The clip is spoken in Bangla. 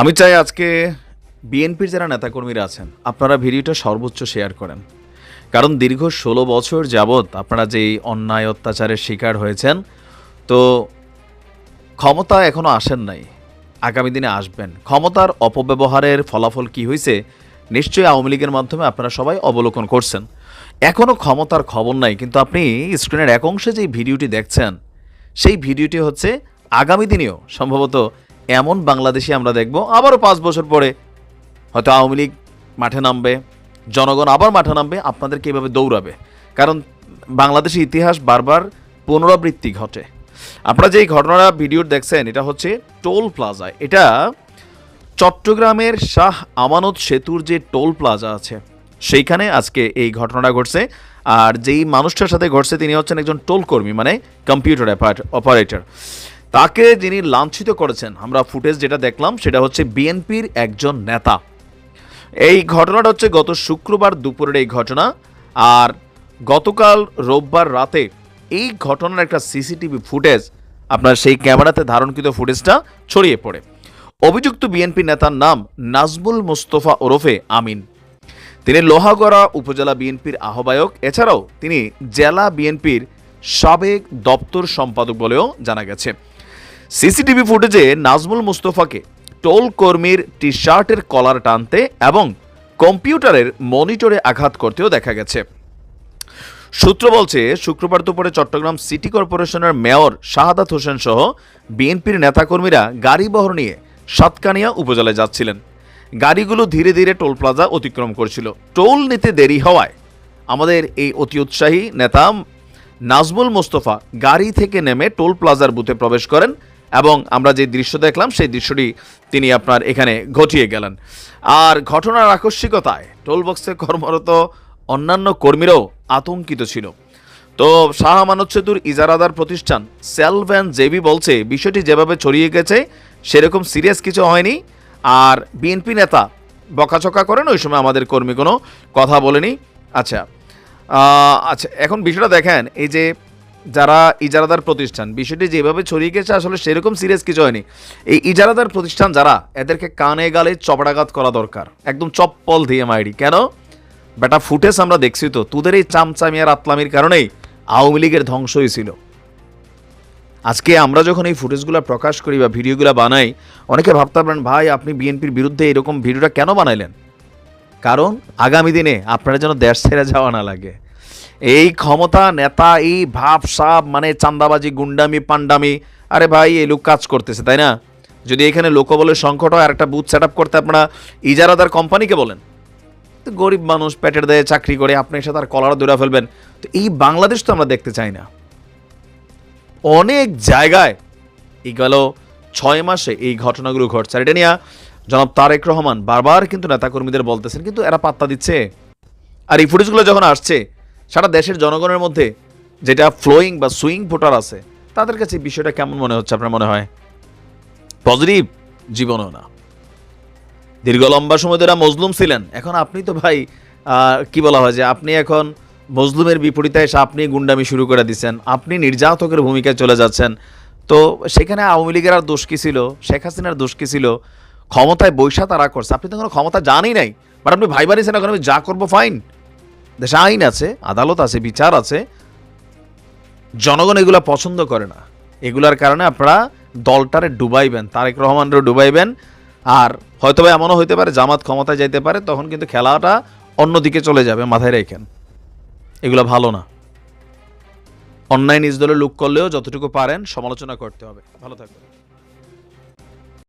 আমি চাই আজকে বিএনপির যারা নেতাকর্মীরা আছেন, আপনারা ভিডিওটা সর্বোচ্চ শেয়ার করেন। কারণ দীর্ঘ ষোলো বছর যাবৎ আপনারা যেই অন্যায় অত্যাচারের শিকার হয়েছেন, তো ক্ষমতা এখনও আসেন নাই, আগামী দিনে আসবেন। ক্ষমতার অপব্যবহারের ফলাফল কি হয়েছে, নিশ্চয়ই আওয়ামী লীগের মাধ্যমে আপনারা সবাই অবলোকন করছেন। এখনও ক্ষমতার খবর নাই, কিন্তু আপনি স্ক্রিনের এক অংশে যেই ভিডিওটি দেখছেন, সেই ভিডিওটি হচ্ছে আগামী দিনেও, সম্ভবত এমন বাংলাদেশে আমরা দেখব, আবারও পাঁচ বছর পরে হয়তো আওয়ামী লীগ মাঠে নামবে, জনগণ আবার মাঠে নামবে আপনাদেরকে এভাবে দৌড়াবে? কারণ বাংলাদেশের ইতিহাস বারবার পুনরাবৃত্তি ঘটে। আপনারা যে এই ঘটনাটা ভিডিও দেখছেন, এটা হচ্ছে টোল প্লাজা। এটা চট্টগ্রামের শাহ আমানত সেতুর যে টোল প্লাজা আছে, সেইখানে আজকে এই ঘটনাটা ঘটছে। আর যেই মানুষটার সাথে ঘটছে, তিনি হচ্ছেন একজন টোল কর্মী মানে কম্পিউটার অপারেটর তাকে যিনি লাঞ্ছিত করেছেন, আমরা ফুটেজ যেটা দেখলাম সেটা হচ্ছে বিএনপির একজন নেতা। এই ঘটনাটা হচ্ছে গত শুক্রবার দুপুরের এই ঘটনা। আর গতকাল রোববার রাতে এই ঘটনার একটা সিসিটিভি ফুটেজ আপনার সেই ক্যামেরাতে ধারণকৃত ফুটেজটা ছড়িয়ে পড়ে। অভিযুক্ত বিএনপি নেতার নাম নাজমুল মুস্তফা ওরফে আমিন। তিনি লোহাগড়া উপজেলা বিএনপির আহ্বায়ক। এছাড়াও তিনি জেলা বিএনপির সাবেক দপ্তর সম্পাদক বলেও জানা গেছে। সিসিটিভি ফুটেজে নাজমুল মুস্তফাকে টোল কর্মীর টি শার্টের কলার টানতে এবং কম্পিউটারের মনিটরে আঘাত করতেও দেখা গেছে। সূত্র বলছে, শুক্রবার দুপুরে চট্টগ্রাম সিটি কর্পোরেশনের মেয়র শাহাদাত হোসেন সহ বিএনপির নেতাকর্মীরা গাড়ি বহর নিয়ে সাতকানিয়া উপজেলায় যাচ্ছিলেন। গাড়িগুলো ধীরে ধীরে টোল প্লাজা অতিক্রম করছিল। টোল নিতে দেরি হওয়ায় আমাদের এই অতি উৎসাহী নেতা নাজমুল মোস্তফা গাড়ি থেকে নেমে টোল প্লাজার বুথে প্রবেশ করেন। এবং আমরা যে দৃশ্য দেখলাম, সেই দৃশ্যটি তিনি আপনার এখানে ঘটিয়ে গেলেন। আর ঘটনার আকস্মিকতায় টোলবক্সে কর্মরত অন্যান্য কর্মীরাও আতঙ্কিত ছিল। তো শাহ মানব সেতুর ইজারাদার প্রতিষ্ঠান সেলভ্যান জেবি বলছে, বিষয়টি যেভাবে ছড়িয়ে গেছে, সেরকম সিরিয়াস কিছু হয়নি। আর বিএনপি নেতা বকাচকা করেন, ওই সময় আমাদের কর্মী কোনো কথা বলেনি। আচ্ছা আচ্ছা এখন বিষয়টা দেখেন, এই যে যারা ইজারাদার প্রতিষ্ঠান, বিষয়টি যেভাবে ছড়িয়ে গেছে, আসলে সেরকম সিরিয়াস কিছু হয়নি। এই ইজারাদার প্রতিষ্ঠান যারা, এদেরকে কানে গালে চপড়াঘাত করা দরকার। একদম চপ্পল দিয়ে মাইরি। কেন? বেটা, ফুটেজ আমরা দেখছি তো, তোদের এই চামচামি আর আতলামির কারণেই আওয়ামী লীগের ধ্বংস হয়েছিল আজকে আমরা যখন এই ফুটেজগুলো প্রকাশ করি বা ভিডিওগুলো বানাই, অনেকে ভাবতে পারেন, ভাই, আপনি বিএনপির বিরুদ্ধে এরকম ভিডিওটা কেন বানাইলেন? কারণ আগামী দিনে আপনারা যেন দেশ ছেড়ে যাওয়া না লাগে। এই ক্ষমতা, নেতা এই ভাব, সাপ মানে চান্দাবাজি, গুন্ডামি, পান্ডামি। আরে ভাই, এই লোক কাজ করতেছে, তাই না? যদি এখানে লোকবলের সংকট হয় আর একটা বুথ সেট করতে আপনারা ইজারাদার কোম্পানিকে বলেন? তো গরিব মানুষ পেটের দেয়ে চাকরি করে আপনি এসে তার কলার দৌড়া ফেলবেন। তো এই বাংলাদেশ তো আমরা দেখতে চাই না। অনেক জায়গায় এই গেল ছয় মাসে এই ঘটনাগুলো ঘটছে। আর এটা নিয়ে জনাব তারেক রহমান বারবার কিন্তু নেতাকর্মীদের বলতেছেন, কিন্তু এরা পাত্তা দিচ্ছে। আর এই ফুটেজগুলো যখন আসছে সারা দেশের জনগণের মধ্যে যেটা ফ্লোয়িং বা সুইং ভোটার আছে, তাদের কাছে বিষয়টা কেমন মনে হচ্ছে আপনার মনে হয়? পজিটিভ জীবনও না। দীর্ঘ লম্বা সময় ধরে মজলুম ছিলেন। এখন আপনি তো ভাই কি বলা হয় যে আপনি এখন মজলুমের বিপরীতে এসে আপনি গুন্ডামি শুরু করে দিচ্ছেন, আপনি নির্যাতকের ভূমিকায় চলে যাচ্ছেন। তো সেখানে আওয়ামী লীগের আর দোষ কি ছিল? শেখ হাসিনার দোষ কি ছিল? ক্ষমতায় বৈশা তারা করছে। আপনি তো কোনো ক্ষমতা জানই নাই। বাট আপনি ভাই বাড়িছেন এখন আমি যা করব ফাইন দেশে আইন আছে, আদালত আছে, বিচার আছে। জনগণ এগুলা পছন্দ করে না। এগুলার কারণে আপনারা দলটারে ডুবাইবেন, তারেক রহমানরে ডুবাইবেন। আর হয়তো বা এমনও হইতে পারে, জামাত ক্ষমতায় যাইতে পারে, তখন কিন্তু খেলাটা অন্যদিকে চলে যাবে, মাথায় রেখেন এগুলো ভালো না। অন্যায় নিজ দলে লুক করলেও যতটুকু পারেন সমালোচনা করতে হবে। ভালো থাকবেন।